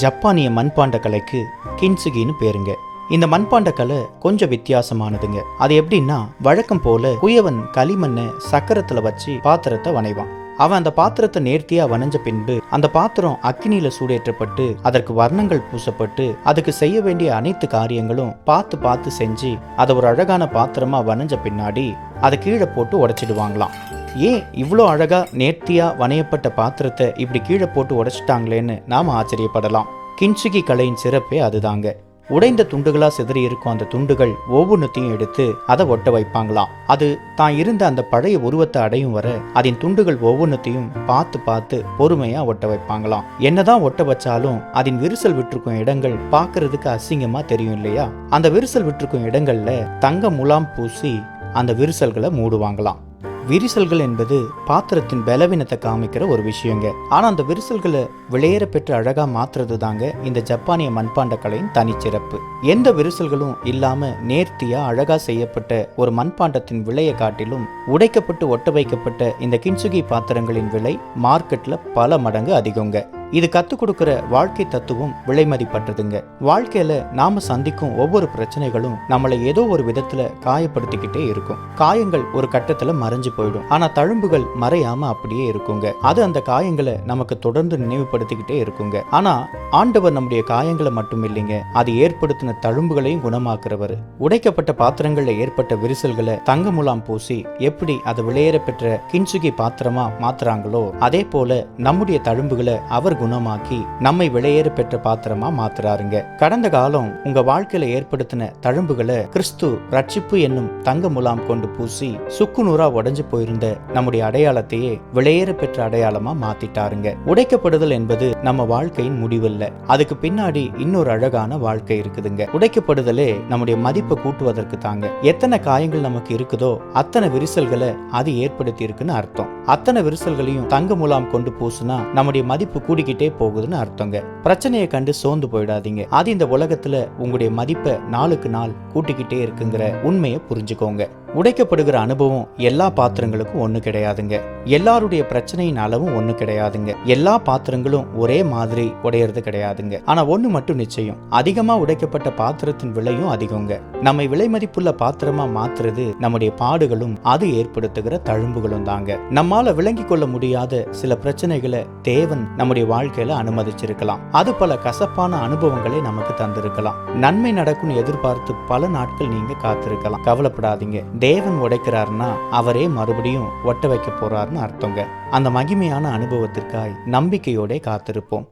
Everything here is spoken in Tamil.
ஜப்பானிய மண்பாண்ட கலைக்கு கின்சுகின்னு பேருங்க. இந்த மண்பாண்ட கலை கொஞ்சம் வித்தியாசமானதுங்க. அது எப்படின்னா வழக்கம் போல குயவன் களிமண்ணை சக்கரத்துல வச்சு பாத்திரத்தை வனைவான் அவன் அந்த பாத்திரத்தை நேர்த்தியா வனைஞ்ச பின்பு அந்த பாத்திரம் அக்னியில சூடேற்றப்பட்டு அதற்கு வர்ணங்கள் பூசப்பட்டு அதுக்கு செய்ய வேண்டிய அனைத்து காரியங்களும் பார்த்து பார்த்து செஞ்சு அதை ஒரு அழகான பாத்திரமா வனைஞ்ச பின்னாடி அதை கீழே போட்டு உடைச்சிடுவாங்களாம். ஏன் இவ்வளோ அழகாக நேர்த்தியாக வனையப்பட்ட பாத்திரத்தை இப்படி கீழே போட்டு உடைச்சிட்டாங்களேன்னு நாம ஆச்சரியப்படலாம். கின்சுகி கலையின் சிறப்பே அதுதாங்க. உடைந்த துண்டுகளாக சிதறி இருக்கும் அந்த துண்டுகள் ஒவ்வொன்றத்தையும் எடுத்து அதை ஒட்ட வைப்பாங்களாம். அது தான் இருந்த அந்த பழைய உருவத்தை அடையும் வர அதன் துண்டுகள் ஒவ்வொன்றத்தையும் பார்த்து பார்த்து பொறுமையாக ஒட்ட வைப்பாங்களாம். என்னதான் ஒட்ட வச்சாலும் அதன் விரிசல் விட்டிருக்கும் இடங்கள் பார்க்கறதுக்கு அசிங்கமாக தெரியும் இல்லையா? அந்த விரிசல் விட்டிருக்கும் இடங்கள்ல தங்க முலாம் பூசி அந்த விரிசல்களை மூடுவாங்களாம். விரிசல்கள் என்பது பாத்திரத்தின் பலவீனத்தை காமிக்கிற ஒரு விஷயங்க. ஆனால் அந்த விரிசல்களை விளையேற பெற்று அழகாக மாற்றுறது தாங்க இந்த ஜப்பானிய மண்பாண்ட கலையின் தனிச்சிறப்பு. எந்த விரிசல்களும் இல்லாமல் நேர்த்தியாக அழகாக செய்யப்பட்ட ஒரு மண்பாண்டத்தின் விலையை காட்டிலும் உடைக்கப்பட்டு ஒட்ட வைக்கப்பட்ட இந்த கின்சுகி பாத்திரங்களின் விலை மார்க்கெட்டில் பல மடங்கு அதிகங்க. இது கற்றுக் கொடுக்குற வாழ்க்கை தத்துவம் விலை மதிப்பற்றதுங்க வாழ்க்கையில நாம சந்திக்கும் ஒவ்வொரு பிரச்சனைகளும் நம்மளை ஏதோ ஒரு விதத்துல காயப்படுத்திக்கிட்டே இருக்கும். காயங்கள் ஒரு கட்டத்துல மறைஞ்சு போயிடும். ஆனா தழும்புகள் மறையாம அப்படியே இருக்குங்க. அது அந்த காயங்களை நமக்கு தொடர்ந்து நினைவுபடுத்திக்கிட்டே இருக்குங்க. ஆனா ஆண்டவர் நம்முடைய காயங்களை மட்டும் இல்லைங்க. அது ஏற்படுத்தின தழும்புகளையும் குணமாக்குறவர். உடைக்கப்பட்ட பாத்திரங்கள்ல ஏற்பட்ட விரிசல்களை தங்க முலாம் பூசி எப்படி அதை விளையேற பெற்ற கின்சுகி பாத்திரமா மாத்துறாங்களோ அதே போல நம்முடைய தழும்புகளை அவர் குணமாக்கி நம்மை விளையேற பெற்ற பாத்திரமா மாத்துறாருங்க. கடந்த காலம் உங்க வாழ்க்கையில ஏற்படுத்தின தழும்புகளை கிறிஸ்து ரட்சிப்பு என்னும் தங்க முலாம் கொண்டு பூசி சுக்குநூறா உடஞ்சு போயிருந்த நம்முடைய அடையாளத்தையே விளையேற பெற்ற அடையாளமா மாத்திட்டாருங்க. உடைக்கப்படுதல் என்பது நம்ம வாழ்க்கையின் முடிவில்லை. அதுக்கு பின்னாடி இன்னொரு அழகான வாழ்க்கை இருக்குதுங்க. உடைக்கப்படுதலே நம்முடைய மதிப்பை கூட்டுவதற்கு தாங்க. எத்தனை காயங்கள் நமக்கு இருக்குதோ அத்தனை விரிசல்களை அது ஏற்படுத்தி இருக்குன்னு அர்த்தம். அத்தனை விரிசல்களையும் தங்க முலாம் கொண்டு பூசுனா நம்முடைய மதிப்பு கூடிக்கிட்டு போகுதுன்னு அர்த்தங்க. பிரச்சனையை கண்டு சோர்ந்து போயிடாதீங்க. அது இந்த உலகத்துல உங்களுடைய மதிப்பை நாளுக்கு நாள் கூட்டிக்கிட்டே இருக்குங்கிற உண்மையை புரிஞ்சுக்கோங்க. உடைக்கப்படுகிற அனுபவம் எல்லா பாத்திரங்களுக்கும் ஒண்ணு கிடையாதுங்க. எல்லாருடைய பிரச்சனையின் அளவும் ஒன்று கிடையாதுங்க. எல்லா பாத்திரங்களும் ஒரே மாதிரி உடையிறது கிடையாதுங்க. ஆனா ஒண்ணு மட்டும் நிச்சயம். அதிகமா உடைக்கப்பட்ட பாத்திரத்தின் விலையும் அதிகங்க. நம்மை விலை மதிப்புள்ள பாத்திரமா மாத்துறது நம்முடைய பாடுகளும் அது ஏற்படுத்துகிற தழும்புகளும் தாங்க. நம்மால விளங்கி கொள்ள முடியாத சில பிரச்சனைகளை தேவன் நம்முடைய வாழ்க்கையில அனுமதிச்சிருக்கலாம். அது பல கசப்பான அனுபவங்களை நமக்கு தந்திருக்கலாம். நன்மை நடக்கும்னு எதிர்பார்த்து பல நாட்கள் நீங்க காத்திருக்கலாம். கவலைப்படாதீங்க. தேவன் உடைக்கிறாருன்னா அவரே மறுபடியும் ஒட்ட வைக்க போறாருன்னு அர்த்தங்க. அந்த மகிமையான அனுபவத்திற்காய் நம்பிக்கையோட காத்திருப்போம்.